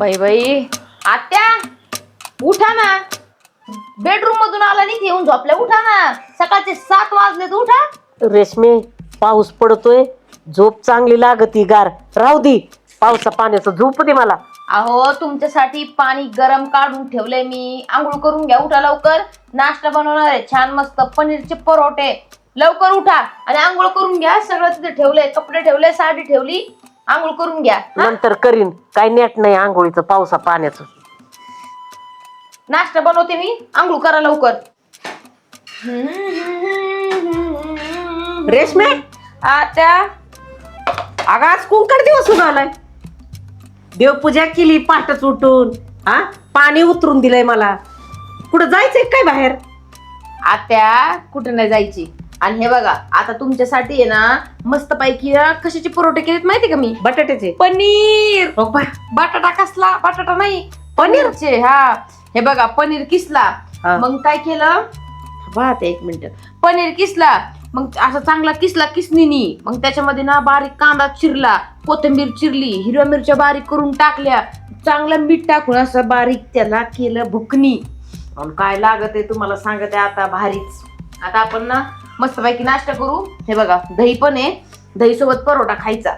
बाई बाई. आत्या उठा ना. बेडरूम मधून आला नाही येऊन झोपल्या उठा ना. सकाळचे सात वाजले तर उठा. रेशमे पाऊस पडतोय. झोप चांगली लागती गार. राहू दे. पावसा पाण्याचं झोप दे मला. अहो तुमच्यासाठी पाणी गरम काढून ठेवलंय मी. आंघोळ करून घ्या उठा लवकर. नाश्ता बनवणार आहे. छान मस्त पनीरचे परोठे. लवकर उठा. आणि आंघोळ करून घ्या. सगळं तिथे ठेवलंय. कपडे ठेवले साडी ठेवली. आंघोळ करून घ्या. हा? नंतर करीन. काय नेट नाही आंघोळीचं पावसा पाण्याचं. नाश्ता बनवते मी. आंघोळ करा लवकर. रेशमे? आत्या अगं आज कुंकड दिवस होऊन आलाय देवपूजा केली पाठच उठून. हा? पाणी उतरून दिलंय मला. कुठं जायचंय काय बाहेर? आत्या कुठे नाही जायची? आणि हे बघा आता तुमच्यासाठी आहे ना मस्त पैकी कशाचे परोठे केलेत माहिती का मी? बटाट्याचे. पनीर. हो बटाटा कसला? बटाटा नाही. पनीर? पनीरचे हा. हे बघा पनीर किसला? हा. मग काय केलं? बात एक मिनिट. पनीर किसला? मग असा चांगला किसला किसनीनी. मग त्याच्यामध्ये ना बारीक कांदा चिरला कोथिंबीर चिरली हिरव्या मिरच्या बारीक करून टाकल्या. चांगलं मीठ टाकून असं बारीक त्याला केलं भुकणी आणि काय लागत आहे तुम्हाला सांगत आहे आता भारीच आता आपण ना मस्तपैकी नाश्ता करू. हे बघा दही पण आहे. दही सोबत परोठा खायचा.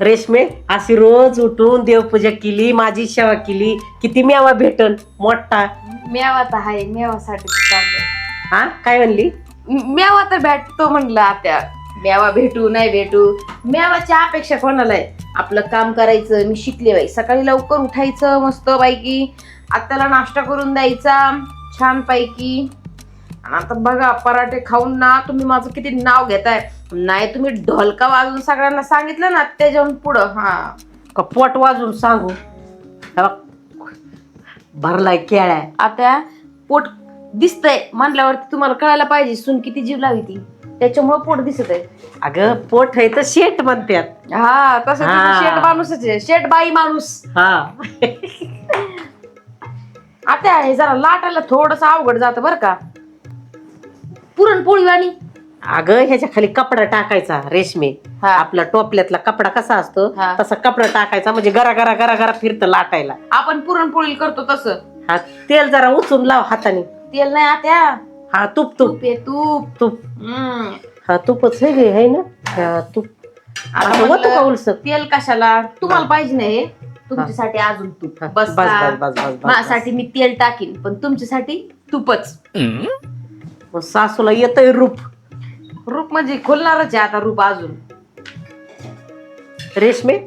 रेशमे अशी रोज उठून देवपूजा केली माझी सेवा केली. किती मेवा भेटन मोठा. मेवा तर आहे मेवासाठी चाललंय. हा? काय म्हणली? मेवा तर भेटतो म्हणलं आत्या मेवा भेटू नाही भेटू. मेवाची अपेक्षा कोणाला आहे आपलं काम करायचं मी शिकले बाई. सकाळी लवकर उठायचं मस्त पैकी आत्याला नाश्ता करून द्यायचा छान पैकी आणि आता बघा पराठे खाऊन ना तुम्ही माझं किती नाव घेताय. नाही तुम्ही ढोलका वाजून सगळ्यांना सांगितलं ना त्याच्याहून पुढं. हा. का पोट वाजून सांगू. भरलाय केळ्या. आता पोट दिसतंय म्हणल्यावरती तुम्हाला कळायला पाहिजे सून किती जीव लावी ती. त्याच्यामुळे पोट दिसत आहे अगं पोट आहे तर शेट म्हणतात हा तसं हा. शेट माणूसच आहे. शेट बाई माणूस. हा. आता हे जरा लाटायला थोडस अवघड जातं बरं का. पुरणपोळी वाणी. अगं ह्याच्या खाली कपडा टाकायचा रेशमे. हा. आपला टोपल्यातला कपडा कसा असतो हा. तसा कपडा टाकायचा म्हणजे गरा गरा गरा गरा फिरतं लाटायला. आपण पुरणपोळी करतो तसं. हा तेल जरा उचलून लाव हाताने. तेल नाही आत्या. हा तूप तूप. तूप आहे तूप. तूप. हम्म. हा तूपच गे, है ना? हा, तूप. आता असं होतं? तेल कशाला? तुम्हाला पाहिजे नाही तुमच्यासाठी अजून तूप. हा, बस बस का? बस बस बस बस. माझ्यासाठी मी तेल टाकीन पण तुमच्यासाठी तूपच. सासूला येतय रूप. रूप म्हणजे खोलणारच आहे आता रूप अजून. रेशमे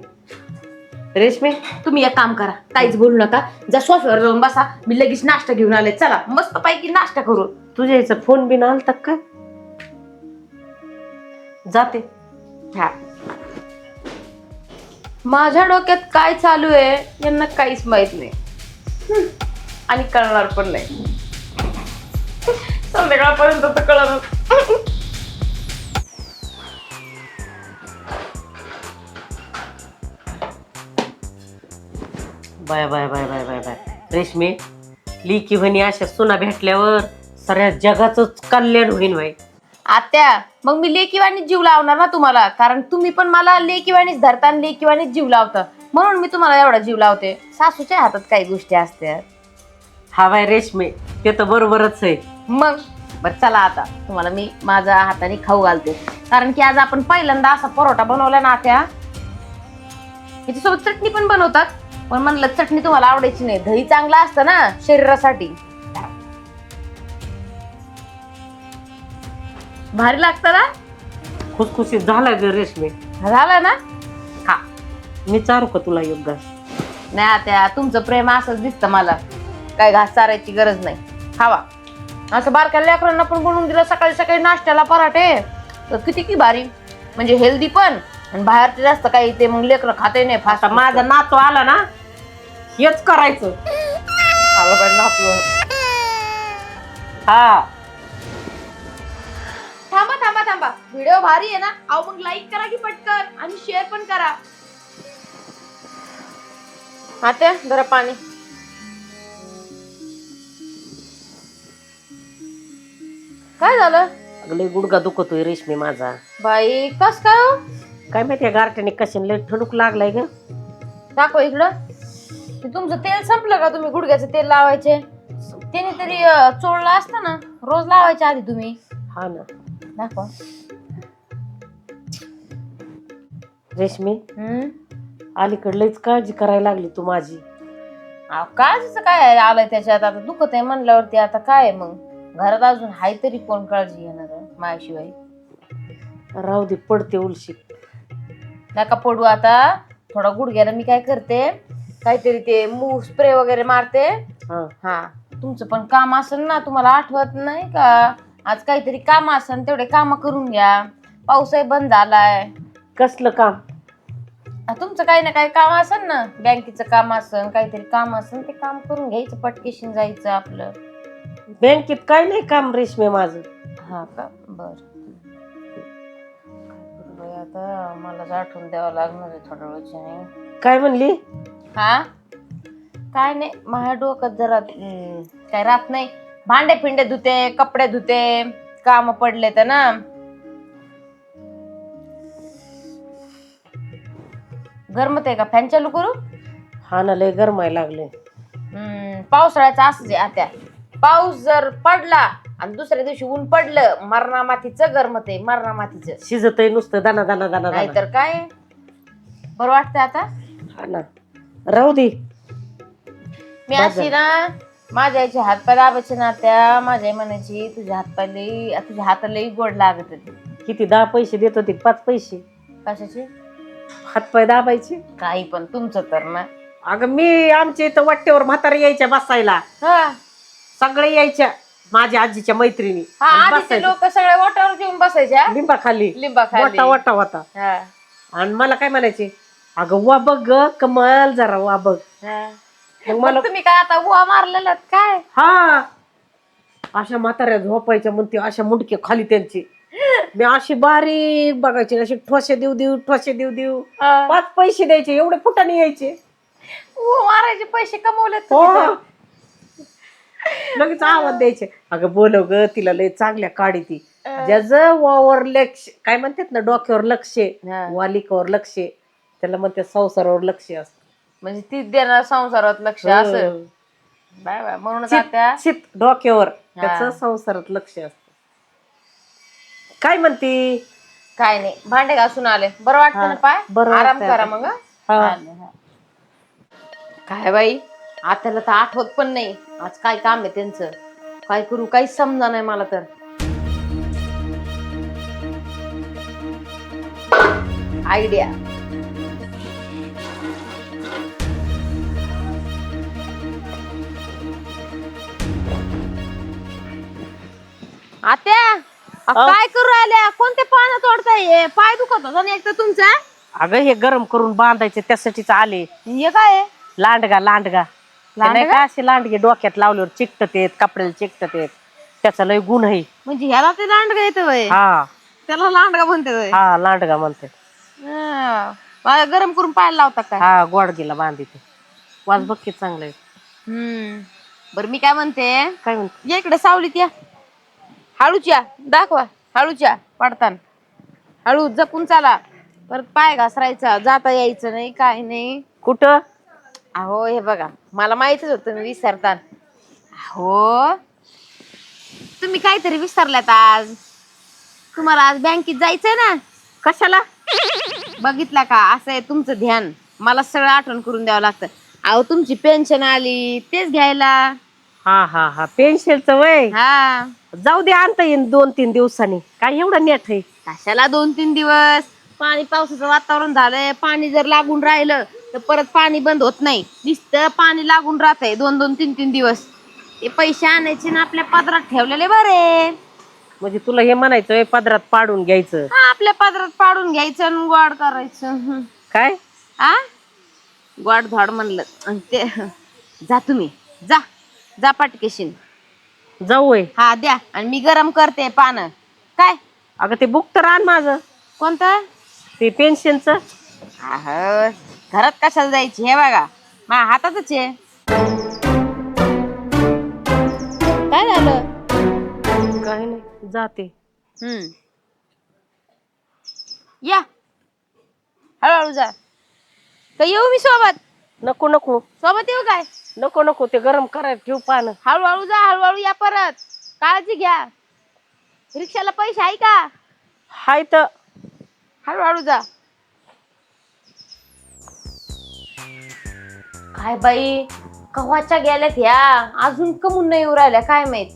रेशमे तुम्ही एक काम करा. काहीच बोलू नका. जा सोफ्यावर जाऊन बसा. मी लगेच नाश्ता घेऊन आले. चला मस्त पैकी नाश्ता करू. तुझ्या याचा फोन बिन आलता का? जाते. हा. माझ्या डोक्यात काय चालू आहे यांना काहीच माहीत नाही. आणि कळणार पण नाही. संध्याकाळपर्यंत तर कळणार bye bye bye bye bye bye. रेशमे लिकी म्हणी अशा सुना भेटल्यावर सगळ्या जगाच कल्याण होईन बाई. आत्या मग मी लेकीवाणीच जीव लावणार ना तुम्हाला? कारण तुम्ही पण मला लेकीवाणीच धरता आणि लेकीवाणीच जीव लावता. म्हणून मी तुम्हाला एवढा जीव लावते. सासूच्या हातात काही गोष्टी असतात. हा बाय रेशमे ते तर बरोबरच आहे. मग? बर चला आता. तुम्हाला मी माझ्या हाताने खाऊ घालते. कारण की आज आपण पहिल्यांदा असा परोठा बनवला ना त्या याच्यासोबत चटणी पण बनवतात. पण म्हणलं चटणी तुम्हाला आवडायची नाही. दही चांगलं असतं ना शरीरासाठी. भारी लागतं ना? खुसखुशीत झाला ग रेशमे. झालं ना? हा मी चारू का तुला योग्य नाही आता तुमचं प्रेम असंच दिसतं मला. काय घास चारायची गरज नाही. खावा. असं बारक्या लेकरांना पण बनवून दिलं सकाळी सकाळी नाश्त्याला पराठे. तर किती की भारी. म्हणजे हेल्दी पण. आणि बाहेरचे जास्त काही ते मग लेकरं खाते नाही फास्ट आता माझा नातू आला ना हेच करायचं. आलं पाहिजे ना आपलं. हा. थांबा थांबा थांबा. व्हिडिओ भारी आहे ना? अहो मग लाईक करा की पटकन. आणि शेअर पण करा. आता जरा पाणी. काय झालं? अगले गुडगा दुखतोय रेशमी माझा. बाई कस काय हो? काय माहिती गारट्याने कशाने लय ठणूक लागलाय ग. दाखव इकडं. ते तुमचं तेल संपलं का तुम्ही गुडघ्याचं तेल लावायचे? त्याने तरी अं, चोळलं असतं ना रोज लावायचे आधी तुम्ही. हा ना. दाखवा. रेशमी हम्म? अलीकडे लईच काळजी करायला लागली तू माझी. अहो, काळजीचं काय आहे आलंय त्याच्यात? आता दुखत आहे म्हणल्यावरती आता काय आहे मग? घरात अजून हाय तरी कोण काळजी घेणार माझ्याशिवाय राहू दे पडते उलशी. नका पडू आता. थोडा गुडघ्याला मी काय करते काहीतरी ते मूव स्प्रे वगैरे मारते. हा. हा तुमचं पण काम असेल ना तुम्हाला आठवत नाही का? आज काहीतरी काम असेल तेवढे काम करून घ्या. पाऊसही बंद झालाय. कसलं काम? आ, तुमचं काही ना काही काम असेल ना? बँकेचं काम असेल काहीतरी काम असेल ते काम करून घ्यायचं पटकेशीन जायचं आपलं. बँकेत काय नाही काम रेशमी माझं. हा का? बर. आता मला आठवून द्यावं लागणार आहे थोड्या वेळच्याने काय म्हणली? हा? काय नाही माझ्या डोक्यात जरा हम्म, काय राहत नाही. भांडे फिंडे धुते कपडे धुते काम पडले तर ना. गरमत आहे का? फॅन चालू करू? हा ना लय गरमायला लागले हम्म, पावसाळ्याचं असंच आहे आता. पाऊस जर पडला आणि दुसऱ्या दिवशी ऊन पडलं मरणा मातीचं गरमत आहे मरणा मातीचं शिजत नुसतं दाना दाना दाना दाना नाहीतर काय? बरं वाटतंय आता? हा ना. राहू दे. मी अशी ना माझ्या आईचे हातपाय दाबायचे ना त्या माझ्या आई म्हणायची तुझ्या हातपाय लई तुझ्या हाताला लई गोड लागत होते किती दहा पैसे देत होते पाच पैसे. कशाचे? हातपाय दाबायचे. काही पण तुमचं तर ना. अगं मी आमच्या इथं वाट्यावर म्हातारी यायच्या बसायला. हा. सगळे यायच्या माझ्या आजीच्या मैत्रिणी. हा आणि आधीचे बसायच्या. लोक सगळ्या वाटावर येऊन बसायच्या? लिंबा खाली लिंबा खाली वाटा वाटा वाटा. हा, आणि मला काय म्हणायचे? अगं वा बघ ग, कमाल जरा वा बघ. हा. मग मग मला तुम्ही काय आता उवा मारलेला काय? हा. अशा म्हाताऱ्या झोपायच्या म्हणते अशा मुंडके खाली त्यांची. मी अशी बारीक बघायची अशी ठोसे देऊ देऊ ठोसे देऊ देऊ. हा. पाच पैसे द्यायचे एवढे फुटाने यायचे. उवा मारायचे पैसे कमवले तुम्ही तर. लगेच आवाज द्यायचे अगं बोलव ग तिला लय चांगल्या काढी ती. ज्याचं वावर लक्ष काय म्हणतात ना डोक्यावर लक्ष आहे, हा. वालिकावर लक्ष आहे, त्याला म्हणते संसारावर लक्ष असत म्हणजे तीच देणार संसारात लक्ष असं बाय बाय चित डोक्यावर हा. त्याचं संसारात लक्ष असत काय म्हणती काय नाही भांडे घासून आले बरं वाटतं हा, ना पाय बरं आराम वाटतंय करा आता. मग हं? हा. आले, हा. काय बाई आत्याला तर आठवत पण नाही. आज काय काम आहे त्यांचं? काय करू काहीच समजा नाही मला तर. आयडिया आत्या अ? काय करू राहिल्या? कोणते पानं तोडताय? हे? पाय दुखत होता ना एक तर तुमचा? अगं हे गरम करून बांधायचे त्यासाठीच आले. हे काय? आहे? लांडगा लांडगा. नाही लांडगा? का? असे लांडगे डोक्यात लावल्यावर चिकटत येत कपड्याला चिकटत येत. त्याचा लय गुण आहे. म्हणजे ह्याला ते लांडगा येतं वय. हा. त्याला लांडगा म्हणते वय. हा लांडगा म्हणते. हा. मला गरम करून पाहायला लावता काय? हा गोडगीला बांधिते वाज बघ की चांगलं आहे. हम्म. बर मी काय म्हणते? काय म्हणते? या इकडे सावलीत या. हळूच्या दाखवा. हळूच्या पडतान. हळू जपून चाला. परत पाय घसरायचा. जाता यायचं नाही काय नाही. कुठं? अहो हे बघा मला माहितच होतं मी विसरतान हो तुम्ही काहीतरी विसरल्यात आज. तुम्हाला आज बँकेत जायचंय ना? कशाला? बघितला का? असं आहे तुमचं ध्यान. मला सगळं आठवण करून द्यावं लागतं. अहो तुमची पेन्शन आली तेच घ्यायला. हा हा हा. पेन्शिलचं वय? हा. जाऊ दे आणता येईन दोन तीन दिवसांनी. काय एवढं नेट आहे? कशाला दोन तीन दिवस? पाणी पावसाचं वातावरण झालंय. पाणी जर लागून राहिलं तर परत पाणी बंद होत नाही. नुसतं पाणी लागून राहतंय दोन दोन तीन तीन दिवस. ते पैसे आणायचे ना आपल्या पदरात ठेवलेले बरे. म्हणजे तुला हे म्हणायचं वय पदरात पाडून घ्यायचं. हा आपल्या पदरात पाडून घ्यायचं आणि गोड करायचं. हं. काय? आ? गोड धोड म्हणलं. आणि ते जा तुम्ही. जा. जा पाटकेशीन. जाऊ वय हा द्या. आणि मी गरम करते पानं. काय? अगं ते बुक तर आण माझं. कोणतं? ते पेन्शनचं. अहो, घरात कशाला जायची? हे बघा. माझ्या हातातच आहे काय झालं? काय नाही जाते. हम्म. या. हळूहळू जा. तर येऊ मी सोबत. नको नको. सोबत येऊ काय? नको नको ते गरम करायला ठेव पानं. हळूहळू जा हळूहळू या परत. काळजी घ्या. रिक्षाला पैसे आहे का? हाय तर. हळूहळू जा. काय बाई? कव्हाच्या गेल्यात या अजून कमून नाही येऊ राहिल्या काय माहीत?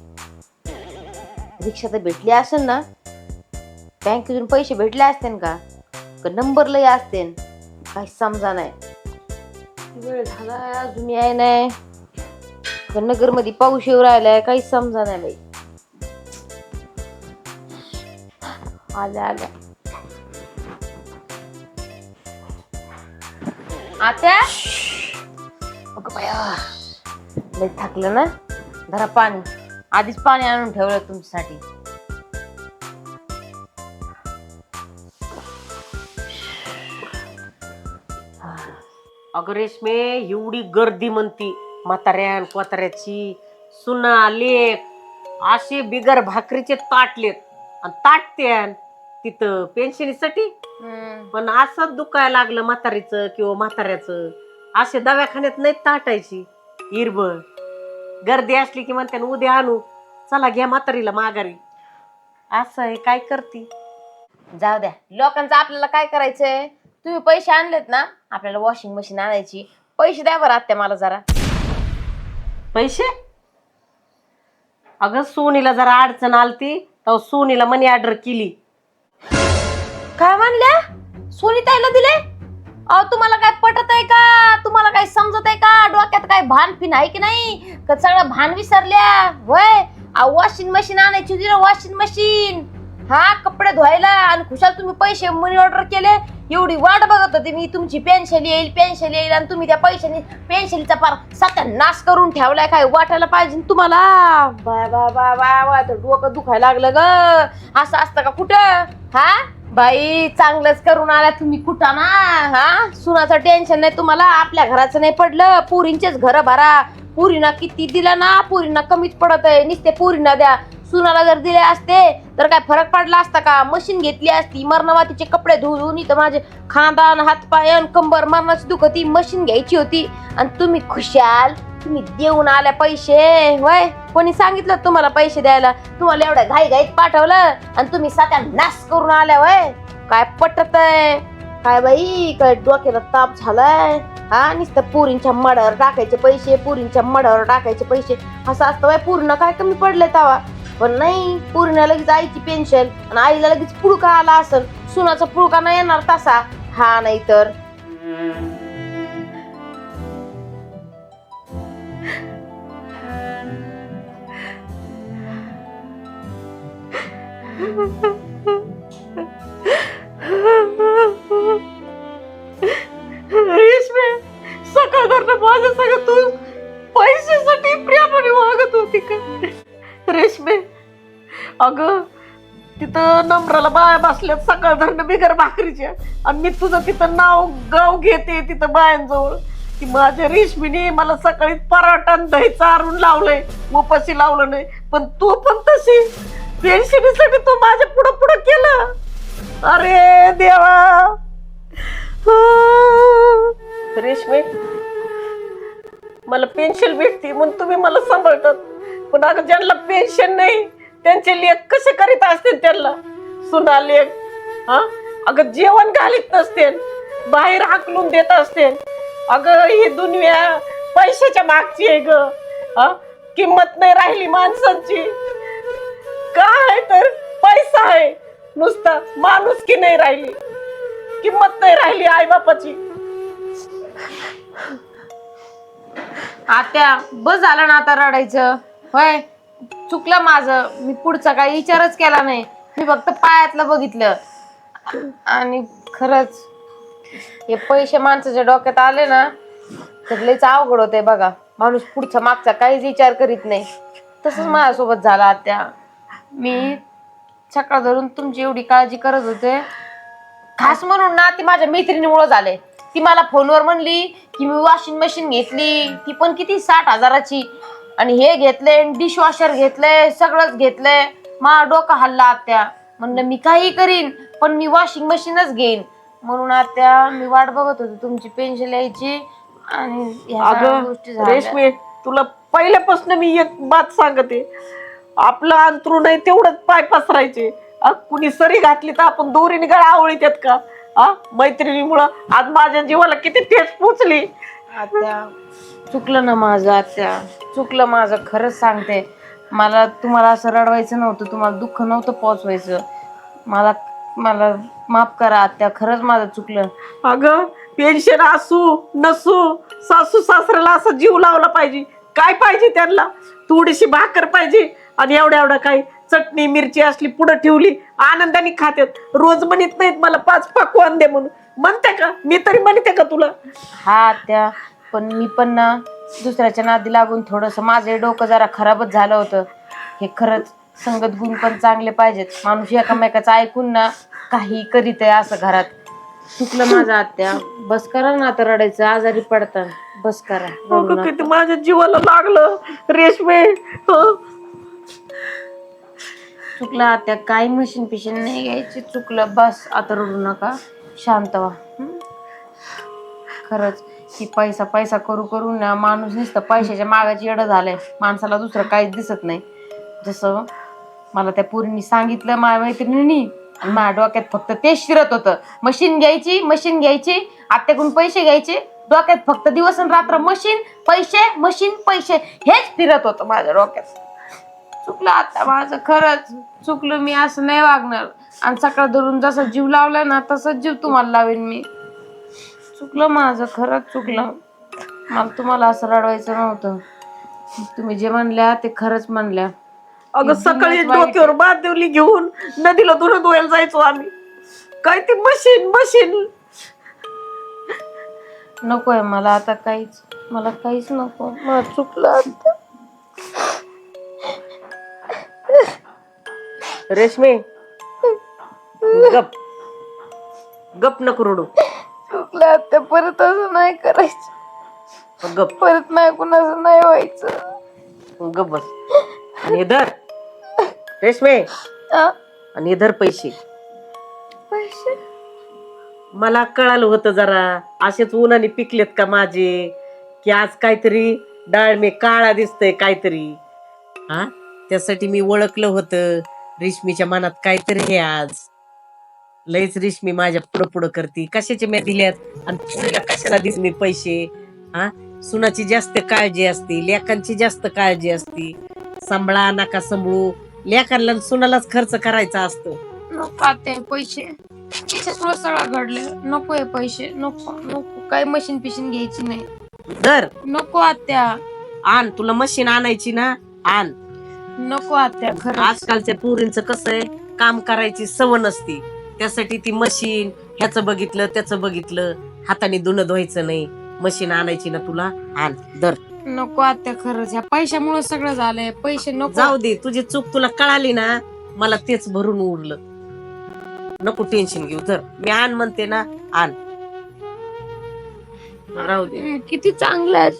रिक्षा तर भेटली असेल ना? बँकेतून पैसे भेटले असते का? का नंबर लय असते काही समजा नाही. वेळ झाला अजून याय नाही. नगरमध्ये पाऊस येऊ राहिलाय काही समजा नाही बाई. आल्या आल्या. आत्या? लय थकलं ना? धरा पाणी. आधीच पाणी आणून ठेवलं तुमच्यासाठी. अगं रेशमे एवढी गर्दी म्हणती. म्हाताऱ्यान कोताऱ्याची सुना लेख असे बिगर भाकरीचे ताटलेत आणि ताटत्यान तिथं पेन्शनीसाठी पण असं दुखायला लागलं म्हातारीचं किंवा म्हाताऱ्याचं. असे दवाखान्यात नाही ताटायची. हिरबळ गर्दी असली की म्हणते उद्या आणू. चला घ्या म्हातारीला माघारी. असं आहे काय करती? जाऊ द्या. लोकांचं आपल्याला काय करायचंय? तुम्ही पैसे आणलेत ना आपल्याला वॉशिंग मशीन आणायची. पैसे द्या बरं आत्या मला जरा. पैसे? अगं सोनीला जरा अडचण आलती तर सोनीला मनी ऑर्डर केली. काय म्हणल्या? सुनीताईला दिले? अहो तुम्हाला काय पटत आहे का? तुम्हाला काय समजत आहे का? डोक्यात काय भान फिन आहे की नाही? का सगळं भान विसरल्या? वय वॉशिंग मशीन आणायची होती ना वॉशिंग मशीन हा कपडे धुवायला आणि खुशाल तुम्ही पैसे मनी ऑर्डर केले. एवढी वाट बघत होती मी. तुमची पेन्शन येईल पेन्शन येईल आणि तुम्ही त्या पैशाने पेन्शनचा पार सत्यानाश करून ठेवलाय. काय वाटायला पाहिजे तुम्हाला? बा बा बा बा तर डोकं दुखायला लागलं ग. असं असतं का कुठं? हा? बाई चांगलंच करून आला तुम्ही कुठं ना? हा? सुनाचं टेन्शन नाही तुम्हाला? आपल्या घराचं नाही पडलं. पुरींचेच घर भरा. पुरीना किती दिलं ना? पुरीना कमीच पडत आहे. नुसते पुरीना द्या. सुनाला जर दिले असते तर काय फरक पडला असता का? मशीन घेतली असती मरणवातीचे कपडे धुवून इथं माझे खांदान हातपाय अन कंबर मरणाची दुखती मशीन घ्यायची होती. आणि तुम्ही खुशाल? तुम्ही देऊन आल्या पैसे वय कोणी सांगितलं तुम्हाला पैसे द्यायला? तुम्हाला एवढ्या घाई घाईत पाठवलं आणि तुम्ही सात्या नाश करून आल्या वय काय पटत आहे काय बाई काय डोक्याला ताप झालाय? हा नुसतं पुरींच्या मडावर टाकायचे पैसे पुरींच्या मडावर टाकायचे पैसे. असं असतं बाय पूर्ण काय कमी पडले तवा. पण नाही पूर्ण लगेच आईची पेन्शन आणि आईला लगेच पुळका आला असल सुनाचा पुळका नाही येणार तसा. हा नाही तर. रेशमे सकाळ धरण माझं सगळं तू पैशासाठी प्रियापणे वागत होती का? रेशमे अगं तिथं नम्राला बाया बसल्यात सकाळ धरणं बिगर भाकरीच्या. आणि मी तुझं तिथं नाव गाव घेते तिथं बायांजवळ. की माझ्या रेशमीने मला सकाळी पराठा दही चारून लावलंय. उपाशी लावलं नाही पण तू पण तशी पेन्शनीसाठी तू माझ्या पुढं पुढं केलं. अरे देवा. रेशमी मला पेन्शन भेटते म्हणून तुम्ही मला सांभाळतात. पण अगं ज्यांना पेन्शन नाही त्यांचे लेख कसे करीत असतील त्यांना? सुना लेख हा? अगं जेवण घालीत नसते बाहेर हाकलून देत असते अगं ही दुनिया पैशाच्या मागची आहे ग किंमत नाही राहिली माणसांची. काय तर पैसा आहे. नुसता माणूस की नाही राहिली. किंमत नाही राहिली आई बापाची आत्या बस झालं ना आता रडायचं. होय चुकलं माझं. मी पुढचा काही विचारच केला नाही. मी फक्त पायातलं बघितलं. आणि खरंच हे पैसे माणसाच्या डोक्यात आले ना तर लयच अवघड होते बघा. माणूस पुढचा मागचा काहीच विचार करीत नाही. तसंच माझ्यासोबत झाला आत्या. मी सकाळ धरून तुमची एवढी काळजी करत होते. खास म्हणून ना ती माझ्या मैत्रिणीमुळे झाले. ती मला फोनवर म्हणली की मी वॉशिंग मशीन घेतली. ती पण किती साठ हजाराची. आणि हे घेतले डिश वॉशर घेतलंय सगळंच घेतलंय मा डोकं हल्ला आत्या. म्हणलं मी काही करीन पण मी वॉशिंग मशीनच घेईन. म्हणून आत्या मी वाट बघत होते तुमची पेन्शन यायची. आणि ह्या सगळ्या अगं गोष्टी झाल्या. रेशमी तुला पहिल्यापासून मी एक बात सांगते. आपलं अंतरून आहे तेवढंच पाय पसरायचे. कुणी सरी घातली तर आपण दोरीने गळा आवळीत का? आ मैत्रिणीमुळं. आज माझ्या जीवाला किती ठेच पोचली. आत्या चुकलं ना माझं आत्या. चुकलं माझं खरंच सांगते. मला तुम्हाला असं रडवायचं नव्हतं तुम्हाला दुःख नव्हतं पोचवायचं. मला मला माफ करा आत्या खरंच माझं चुकलं. अगं पेन्शन असू नसू सासू सासऱ्याला असा जीव लावला पाहिजे. काय पाहिजे त्यांना? थोडीशी भाकर पाहिजे. आणि एवढ्या एवढ्या काही चटणी मिरची असली पुढं ठेवली आनंदाने खात्यात रोज म्हणत नाहीत मला पाच पकवान दे म्हणून. म्हणते का? मी तरी म्हणते का तुला? हा आत्या पण मी पण ना दुसऱ्याच्या नादी लागून थोडस माझं डोकं जरा खराबच झालं होतं. हे खरंच संगत गुण पण चांगले पाहिजेत. माणूस एकामेकाचं ऐकून ना काही करीत आहे असं घरात. चुकलं माझं आत्या. बस करा ना आता रडायचं आजारी पडता बस करा. रडू अगं नका. किती माझ्या जीवाला लागलं. रेशमे हं. चुकलं आता. काही मशीन पिशीन नाही घ्यायची. चुकलं. बस. आता रडू नका. शांत व्हा. हं? खरंच की पैसा पैसा करू करू ना माणूस नुसतं पैशाच्या मागाची येडं झालंय. माणसाला दुसरं काहीच दिसत नाही. जसं मला त्या पुरींनी सांगितलं माझ्या मैत्रिणींनी. आणि माझ्या डोक्यात फक्त तेच शिरत होतं. मशीन घ्यायची मशीन घ्यायची. आत्याकडून पैसे घ्यायचे. डोक्यात फक्त दिवस आणि रात्र मशीन पैसे मशीन पैसे. हेच फिरत होतं माझ्या डोक्यात. चुकलं आता माझं खरंच चुकलं मी असं नाही वागणार. आणि सकाळ धरून जसा जीव लावलाय ना तसाच जीव तुम्हाला लावेन मी. चुकलं माझं खरंच चुकलं. मला तुम्हाला असं रडवायचं नव्हतं. तुम्ही जे म्हणल्या ते खरंच म्हणल्या. अगं सकाळी डोक्यावर बादवली घेऊन नदीला धुणं धुवायला जायचो आम्ही. काय ती मशीन मशीन? नकोय मला आता काहीच मला काहीच नको. मला चुकलं आता. रेशमे. गप. गप नको रडू. चुकलं आता परत असं नाही करायचं. गप. परत नाही कुणाचं नाही व्हायचं. गप बस. आणि हे धर. रेशमे. आ? आणि हे धर पैसे. पैसे? मला कळालं होतं जरा. असेच उन्हाने पिकलेत का माझे? की आज काहीतरी डाळ मी काळा दिसतंय काहीतरी. हा त्यासाठी मी ओळखलं होतं. रेशमीच्या मनात काहीतरी हे आज. लईच रेशमी माझ्या पुढं पुढं करते. कशाचे मी दिल्यात आणि तुला कशाला दिस मी पैसे? हा? सुनाची जास्त काळजी असते लेकांची जास्त काळजी असते. सांभाळा नका सांभाळू. आणि सुनालाच खर्च करायचा असतो. नको आता पैसे. त्याच्यामुळे सगळं घडलं. नको हे पैसे. नको नको. काही मशीन पिशीन घ्यायची नाही. दर नको आत्या आण तुला मशीन आणायची ना. आण. नको आत्या खरं आजकालच्या पोरींचं कसं आहे काम करायची सवय नसती. त्यासाठी ती मशीन ह्याचं बघितलं त्याचं बघितलं हाताने धुणं धुवायचं नाही. मशीन आणायची ना तुला आण दर नको आत्या खरंच. ह्या पैशामुळे सगळं झालंय. पैसे नको. जाऊ दे तुझी चूक तुला कळाली ना मला तेच भरून उरलं. नको टेन्शन घेऊ तर मी आण म्हणते ना आण. राहू दे. किती चांगलं आहे.